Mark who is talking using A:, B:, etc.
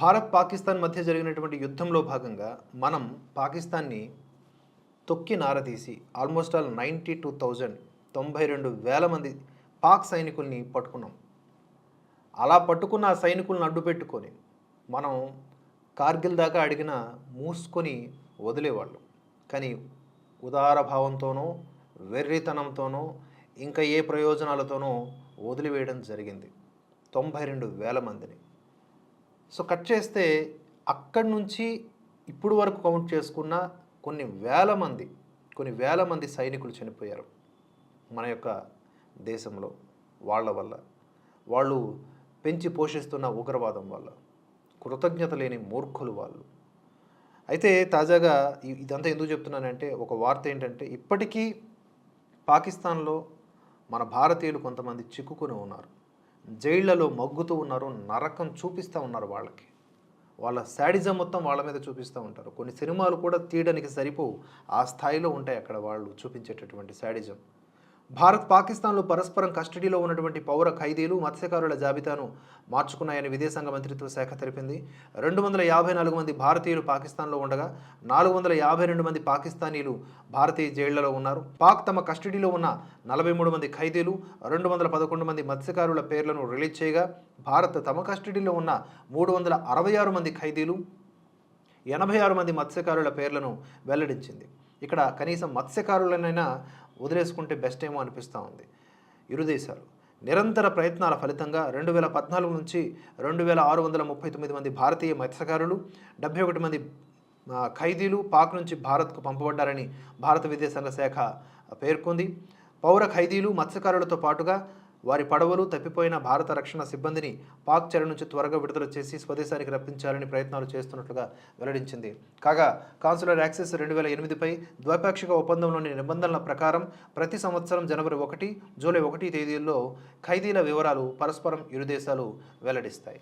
A: భారత్ పాకిస్తాన్ మధ్య జరిగినటువంటి యుద్ధంలో భాగంగా మనం పాకిస్తాన్ని తొక్కి నారదీసి almost all ninety two thousand తొంభై రెండు వేల మంది పాక్ సైనికుల్ని పట్టుకున్నాం. అలా పట్టుకున్న ఆ సైనికులను అడ్డు పెట్టుకొని మనం కార్గిల్ దాకా అడిగిన మూసుకొని వదిలేవాళ్ళు. కానీ ఉదార భావంతోనో వెర్రితనంతోనో ఇంకా ఏ ప్రయోజనాలతోనో వదిలివేయడం జరిగింది. తొంభై రెండు వేల మందిని. సో కట్ చేస్తే అక్కడి నుంచి ఇప్పుడు వరకు కౌంట్ చేసుకున్న కొన్ని వేల మంది కొన్ని వేల మంది సైనికులు చనిపోయారు మన యొక్క దేశంలో వాళ్ళ వల్ల. వాళ్ళు పెంచి పోషిస్తున్న ఉగ్రవాదం వల్ల కృతజ్ఞత లేని మూర్ఖులు వాళ్ళు. అయితే తాజాగా ఇదంతా ఎందుకు చెప్తున్నానంటే ఒక వార్త ఏంటంటే ఇప్పటికీ పాకిస్తాన్లో మన భారతీయులు కొంతమంది చిక్కుకుని ఉన్నారు. జైళ్ళలో మగ్గుతూ ఉన్నారు నరకం చూపిస్తూ ఉన్నారు వాళ్ళకి. వాళ్ళ శాడిజం మొత్తం వాళ్ళ మీద చూపిస్తూ ఉంటారు. కొన్ని సినిమాలు కూడా తీయడానికి సరిపోవు. ఆ స్థాయిలో ఉంటాయి అక్కడ వాళ్ళు చూపించేటటువంటి శాడిజం. భారత్ పాకిస్తాన్లో పరస్పరం కస్టడీలో ఉన్నటువంటి పౌర ఖైదీలు మత్స్యకారుల జాబితాను మార్చుకున్నాయని విదేశాంగ మంత్రిత్వ శాఖ తెలిపింది. రెండు వందల యాభై నాలుగు మంది భారతీయులు పాకిస్తాన్లో ఉండగా నాలుగు వందల యాభై రెండు మంది పాకిస్తానీలు భారతీయ జైళ్ళలో ఉన్నారు. పాక్ తమ కస్టడీలో ఉన్న నలభై మూడు మంది ఖైదీలు రెండు వందల పదకొండు మంది మత్స్యకారుల పేర్లను రిలీజ్ చేయగా భారత్ తమ కస్టడీలో ఉన్న మూడు వందల అరవై ఆరు మంది ఖైదీలు ఎనభై ఆరు మంది మత్స్యకారుల పేర్లను వెల్లడించింది. ఇక్కడ కనీసం మత్స్యకారులనైనా వదిలేసుకుంటే బెస్ట్ ఏమో అనిపిస్తూ ఉంది. ఇరు దేశాలు నిరంతర ప్రయత్నాల ఫలితంగా రెండు వేల పద్నాలుగు నుంచి రెండు వేల ఆరు వందల ముప్పై తొమ్మిది మంది భారతీయ మత్స్యకారులు డెబ్బై ఒకటి మంది ఖైదీలు పాక్ నుంచి భారత్కు పంపబడ్డారని భారత విదేశాంగ శాఖ పేర్కొంది. పౌర ఖైదీలు మత్స్యకారులతో పాటుగా వారి పడవలు తప్పిపోయిన భారత రక్షణ సిబ్బందిని పాక్ చెర నుంచి త్వరగా విడుదల చేసి స్వదేశానికి రప్పించాలని ప్రయత్నాలు చేస్తున్నట్లుగా వెల్లడించింది. కాగా కాన్సులర్ యాక్సెస్ రెండు వేల ఎనిమిదిపై ద్వైపాక్షిక ఒప్పందంలోని నిబంధనల ప్రకారం ప్రతి సంవత్సరం జనవరి ఒకటి జూలై ఒకటి తేదీల్లో ఖైదీల వివరాలు పరస్పరం ఇరు దేశాలు వెల్లడిస్తాయి.